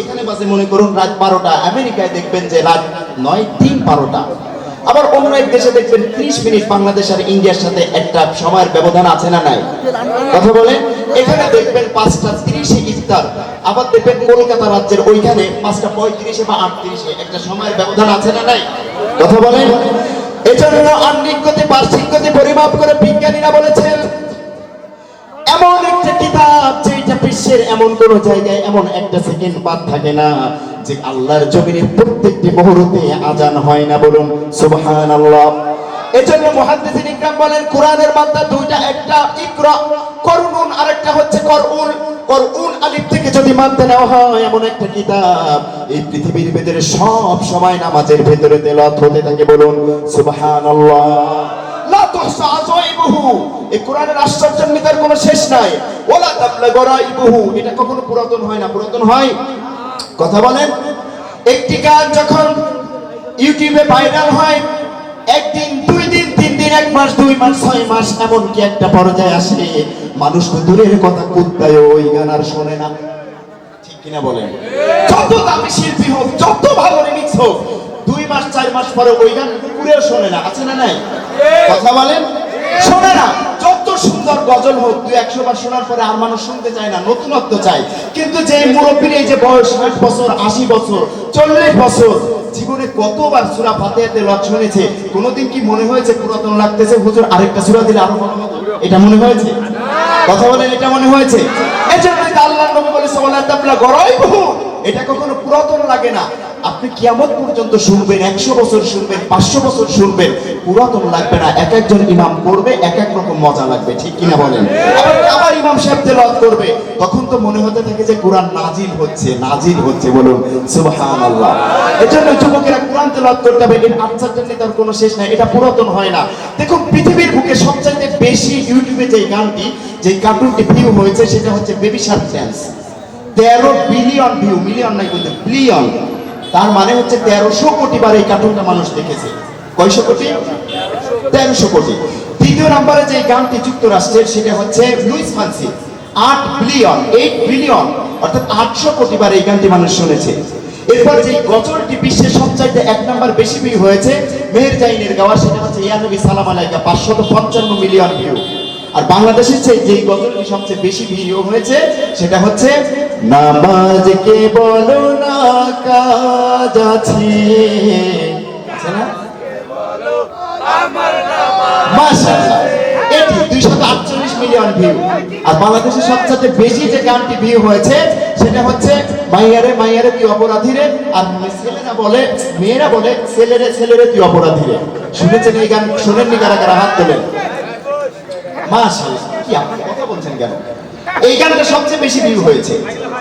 এখানে বাজে মনে করুন রাত বারোটা, আমেরিকায় দেখবেন যে রাত নয়, তিন বারোটা। আবার অন্য এক দেশে দেখবেন ত্রিশ মিনিট বাংলাদেশ আর ইন্ডিয়ার সাথে একটা সময়ের ব্যবধান আছে না নাই? কথা বলে এখানে দেখবেন পাঁচটা ইফতার, আবার দেখবেন কলকাতা রাজ্যের ওইখানে পাঁচটা পঁয়ত্রিশে বা আটত্রিশে একটা সময়ের ব্যবধান আছে না নাই? কথা বলেন? এজন্য আন্নিক গতি বার্ষিক গতি পরিমাপ করে বিজ্ঞানীরা বলেছেন, এমন একটা কিতাব যেটা বিশ্বের এমন কোন জায়গায় এমন একটা সেকেন্ড বাদ থাকে না যে আল্লাহর জমিনের প্রত্যেকটি মুহূর্তে আজান হয় না বলুন, সুবহানাল্লাহ। এজন্য মুহাদ্দিসিন ইকরাম বলেন, কোরআনের মাত্রা দুইটা, একটা ইকরা করুন আরেকটা হচ্ছে করুন করুন আলিফ থেকে যদি মানতে নেওয়া হয়, এমন একটা কিতাব। এই পৃথিবীর ভেতরে সব সময় নামাজের ভেতরে তেলাওয়াত হতে থাকে বলুন, সুবহানাল্লাহ। লা তুহসা আজাইবুহু। এই কোরআনের আশ্চর্যান্বিতার কোনো শেষ নাই। ওলা তাবলা গরাইবুহু এটা কখনো পুরাতন হয় না। পুরাতন হয়? কথা বলেন। একটি গান যখন ইউটিউবে ভাইরাল হয়, একদিন, দুই দিন, তিন দিন, এক মাস, দুই মাস, ছয় মাস এমন একটা পর্যায়ে আসে, মানুষ তো দূরের কথা কুত্তায় ওই গান আর শোনে না। ঠিক কিনা বলেন? যত দামি শিল্পী হোক, যত ভালো রিমিক্স হোক, দুই মাস, চার মাস পরে ওই গান কুকুরেও শোনে না। আছে না নাই? কথা বলেন? শোনে না যত সুন্দর গজল হোক দুই একশো বার শোনার পরে আর মানুষ শুনতে চায় না নতুনত্ব চায়। কিন্তু যে মুরব্বীর এই যে বয়স ষাট বছর আশি বছর চল্লিশ বছর জীবনে কতবার সুরা ফাতেহাতে লট শুনেছে কোনোদিন কি মনে হয়েছে পুরাতন লাগতেছে? হুজুর আরেকটা সুরা দিলে আরও ভালো হতো। এটা মনে হয়েছে? কথা বলেন এটা মনে হয়েছে? এজন্যই আল্লাহ নবী বলে সাল্লাল্লাহু তাআলা গরাইবহু এটা কখনো পুরাতন লাগে না। আপনি কিয়ামত পর্যন্ত শুনবেন, একশো বছর শুনবেন, পাঁচশো বছর শুনবেন, পুরাতন লাগবে না, এক একজন ইমাম করবে এক এক রকম মজা লাগবে, ঠিক কিনা বলেন? আবার ইমাম সাহেব করবে, তখন তো মনে হতে থাকে যে কোরআন নাজিল হচ্ছে নাজিল হচ্ছে, বলুন যুবকেরা কোরআন করতে হবে, এর আশ্চর্যান্বিতার কোনো শেষ নাই, এটা পুরাতন হয় না। দেখুন, পৃথিবীর বুকে সবচাইতে বেশি ইউটিউবে যে গানটি যে কার্টুনটি ভিউ হয়েছে, সেটা হচ্ছে বেবি শার্ক ড্যান্স তেরো বিলিয়ন ভিউ মিলিয়ন নাই বলতে বিলিয়ন তার মানে হচ্ছে তেরোশো কোটি বার এই কার্টুনটা মানুষ দেখেছে। কয়শো কোটি? তেরোশো কোটি। দ্বিতীয় নম্বরে যে গানটি যুক্তরাষ্ট্রের, সেটা হচ্ছে লুইস ফান্সি আট বিলিয়ন এইট বিলিয়ন অর্থাৎ আটশো কোটি বার এই গানটি মানুষ শুনেছে। এরপর যে গজলটি বিশ্বের সবচাইতে এক নম্বর বেশি ভিউ হয়েছে, মেহের জাইনের গাওয়া, সেটা হচ্ছে ইয়ানবী সালাম আলাইকা, পাঁচশত পঞ্চান্ন মিলিয়ন ভিউ আর বাংলাদেশের যেই গজলটি সবচেয়ে বেশি ভিডিও হয়েছে, সেটা হচ্ছে নামাজ কে বলো না কাজ আছে। এটি 248 মিলিয়ন ভিউ। আর বাংলাদেশের সবচেয়ে বেশি যে গানটি ভিউ হয়েছে, সেটা হচ্ছে মাইয়ারে মাইয়ারে তুই অপরাধী রে আর ছেলেরা বলে, মেয়েরা বলে, ছেলেরে ছেলেরে তুই অপরাধী রে শুনেছেন এই গান? শোনেননি কারা কারা? হাত তোলেন। মাশাআল্লাহ কেন? এই গানটা সবচেয়ে বেশি ভিউ হয়েছে।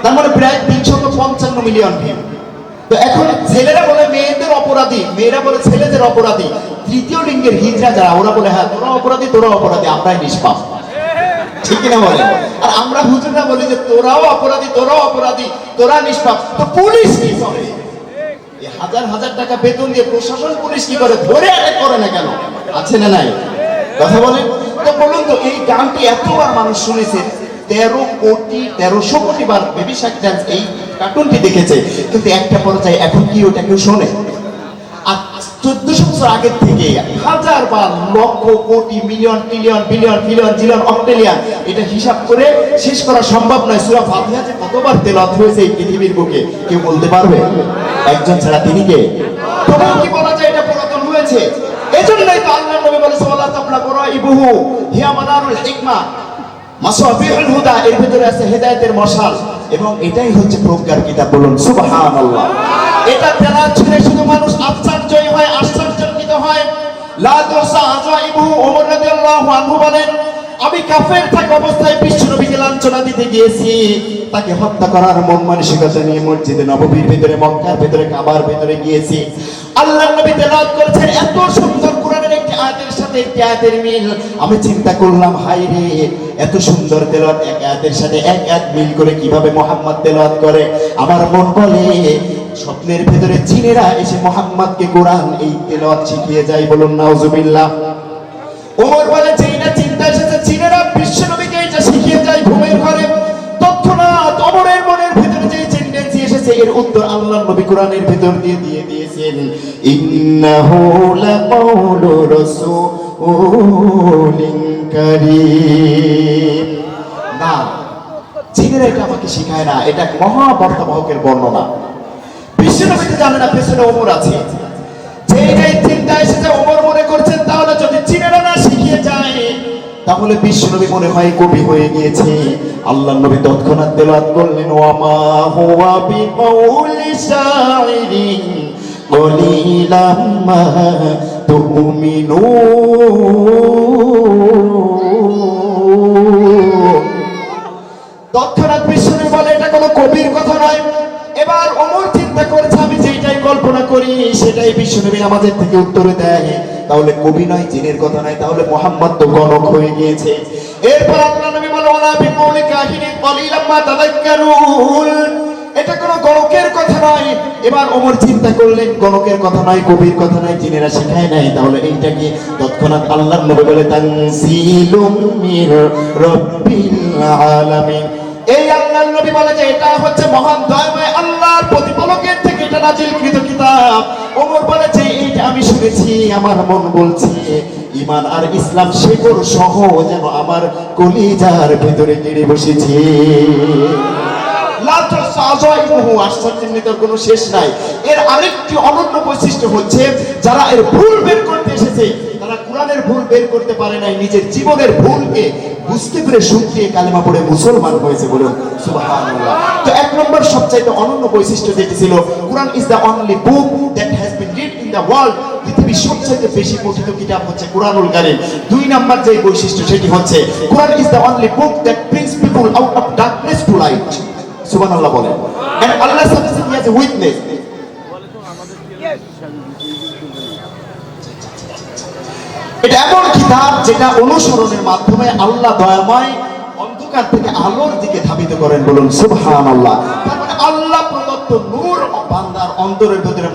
তার মানে প্রায় তিনশত পঞ্চান্ন মিলিয়ন ভিউ তো এখন ছেলেরা বলে মেয়েদের অপরাধী, মেয়েরা বলে ছেলেদের অপরাধী। তৃতীয় লিঙ্গের হিজড়া যারা, ওরা বলে হ্যাঁ তোরা অপরাধী তোরা অপরাধী, আমরাই নিষ্পাপ। ঠিক না বলে আর আমরা হুজুররা বলি যে, তোরাও অপরাধী তোরাও অপরাধী, তোরা নিষ্পাপ। তো পুলিশ কি করে? হাজার হাজার টাকা বেতন দিয়ে প্রশাসন পুলিশ কি করে ধরে অ্যাটাক করে না কেন? আছে না নাই? কথা বলেন? বলুন তো এই গানটি এতবার মানুষ শুনেছে, তেরো কোটি, তেরোশো কোটি বার বেবি এই কার্টুনটি দেখেছে। কিন্তু একটা পর্যায়ে এখন কি ওটা কেউ শোনে? আর চোদ্দশো বছর আগের থেকে হাজার বার lakh crore, million trillion billion billion, zillion, octillion এটা হিসাব করে শেষ করা সম্ভব নয়। সুরা ফাতিহা কতবার তেলাওয়াত হয়েছে এই পৃথিবীর বুকে, কেউ বলতে পারবে? একজন ছাড়া তিনি কে? কি বলা যায় এটা পুরাতন হয়েছে? এজন্যই তো আল্লাহ ইবহু হিয়া মাদারুল হিকমা, মাসাবিহুল হুদা, এর ভিতরে আছে হেদায়েতের মশাল, এবং এটাই হচ্ছে প্রজ্ঞার কিতাব বলুন, সুবহানাল্লাহ। এটা তেলা ছেড়ে শুধু মানুষ আশ্চর্যই হয় আশ্চর্যকিত হয়। লা তুসা আজাইবুহু ওমর রাদিয়াল্লাহু আনহু বলেন আমি কাফের থাকা অবস্থায় বিশ্ব নবীকে লাঞ্ছনা দিতে গিয়েছি। তাকে হত্যা করার মন মানসিকতা নিয়ে মসজিদে নববীর ভিতরে, মক্কার ভিতরে, কাবার ভিতরে গিয়েছি। আল্লাহ নবী তেলাওয়াত করেছেন, এত সুন্দর কোরআনের একটি আয়াতের সাথে একটি আয়াতের মিল। আমি চিন্তা করলাম হাই রে, এত সুন্দর তেলাওয়াত এক আয়াতের সাথে এক এক মিল করে কীভাবে মোহাম্মদ তেলাওয়াত করে? আমার মন বলে, স্বপ্নের ভেতরে জিনেরা এসে মোহাম্মদকে কোরআন এই তেলাওয়াত শিখিয়ে যায় বলুন, নাউজুবিল্লাহ। ওমর বলে শিখিয়ে যায় তৎক্ষণাৎ অমরের মনের ভিতরে যে টেন্ডেন্সি হয়েছে এর উত্তর আল্লাহ নবী কোরআনের ভিতর দিয়ে দিয়ে দিয়েছেন। ইন্নাহু লাকাউলু রাসূলিন কারীম। না জিনেরা এটা আমাকে শিখায় না, এটা এক মহাবর্তাবহকের বর্ণনা। বিশ্বনবীতে জানে না, পেছনে ওমর আছে। যেটাই চিন্তা এসেছে, ওমর মনে করছেন, তাহলে যদি চিনেরা না শিখিয়ে যায় তাহলে বিশ্বনবী মনে হয় কবি হয়ে গিয়েছে। আল্লাহ নবী তৎক্ষণাৎ তেলাওয়াত করলেন কলিলাম তৎক্ষণাৎ বলে, এটা কোনো কবির কথা নয়। এবার অমর চিন্তা করেছে, আমি যেটাই কল্পনা করি, সেটাই বিশ্বনবী আমাদের থেকে উত্তরে দেয়। তাহলে কবি নয়, জিনের কথা নয়, তাহলে মোহাম্মদ তো গণক হয়ে গিয়েছে। এরপর আল্লাহ নবী বলে ওলা বিকৌলি কাহিনী কলিলাম মা তাদাক্কারুন এটা কোনো গণকের কথা নয়। এবার ওমর চিন্তা করলেন, গণকের কথা নয়, কবির কথা নয়, জিনেরা শেখায় নাই। তাহলে এইটা কি? তৎক্ষণাৎ আল্লাহর নবী বলে, তানসিলুম মির রাব্বিল আলামিন। এই আল্লাহর নবী বলে যে, এটা হচ্ছে মহান দয়াময় আল্লাহর প্রতিপালকের থেকে এটা নাজিলকৃত কিতাব। শুনেছি আমার মন বলছে ইমান আর ইসলাম শেকড় সহ যেন আমার কলিজার ভিতরে গিরে বসেছে। নিজের জীবনের বুঝতে পেরে কালেমা মুসলমান হয়েছে বলুন তো এক নম্বর সবচাইতে অনন্য বৈশিষ্ট্য যেটি ছিল, Quran is the only book that has been read in the world পৃথিবীর সবচাইতে বেশি পঠিত কিতাব হচ্ছে কোরআনুল কারীম। দুই নাম্বার যে বৈশিষ্ট্য সেটি হচ্ছে, Quran is the only book that brings people out of darkness to light সুবহানাল্লাহ বলেন। Allah subhanahu he has a witness এটা এমন কিতাব যেটা অনুসরণের মাধ্যমে আল্লাহ দয়াময় অন্ধকার থেকে আলোর দিকে ধাবিত করেন বলুন, সুবহানাল্লাহ। তার মানে আল্লাহ নূর বান্দার অন্তরের ভিতরে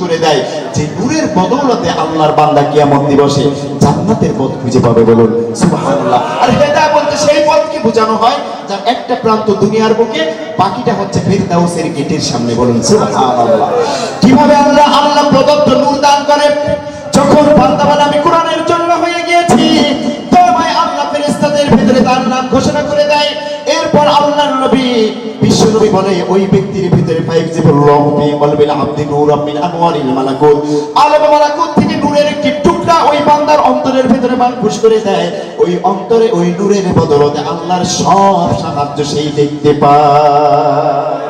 করে দেয় যে নূরের বদৌলতে আল্লাহর বান্দা কিয়ামত দিবসে জান্নাতের পথ খুঁজে পাবে বলুন আর বলতে সেই পথকে বোঝানো হয়? যার একটা প্রান্ত দুনিয়ার বুকে, বাকিটা হচ্ছে ফেরদাউসের গেটের সামনে বলুন কীভাবে আল্লাহ আল্লাহ প্রদত্ত নূর দান করে? যখন বান্দা আমি কোরআনের জন্য হয়ে গিয়েছি তোমায় আল্লাহ ভিতরে তার নাম ঘোষণা করে দেয়। এরপর আল্লাহর নবী নবী বলে, ওই ব্যক্তির ভিতরে ফাইভ কলবিল আবদি নূরাম মিন আনওয়ারিল মালাকুত। আলম মালাকুত থেকে নূরের একটি টুকরা ওই বান্দার অন্তরের ভিতরে মানফুস করে দেয়। ওই অন্তরে ওই নূরের বদলতে আল্লাহর সব সাহায্য সেই দেখতে পায়।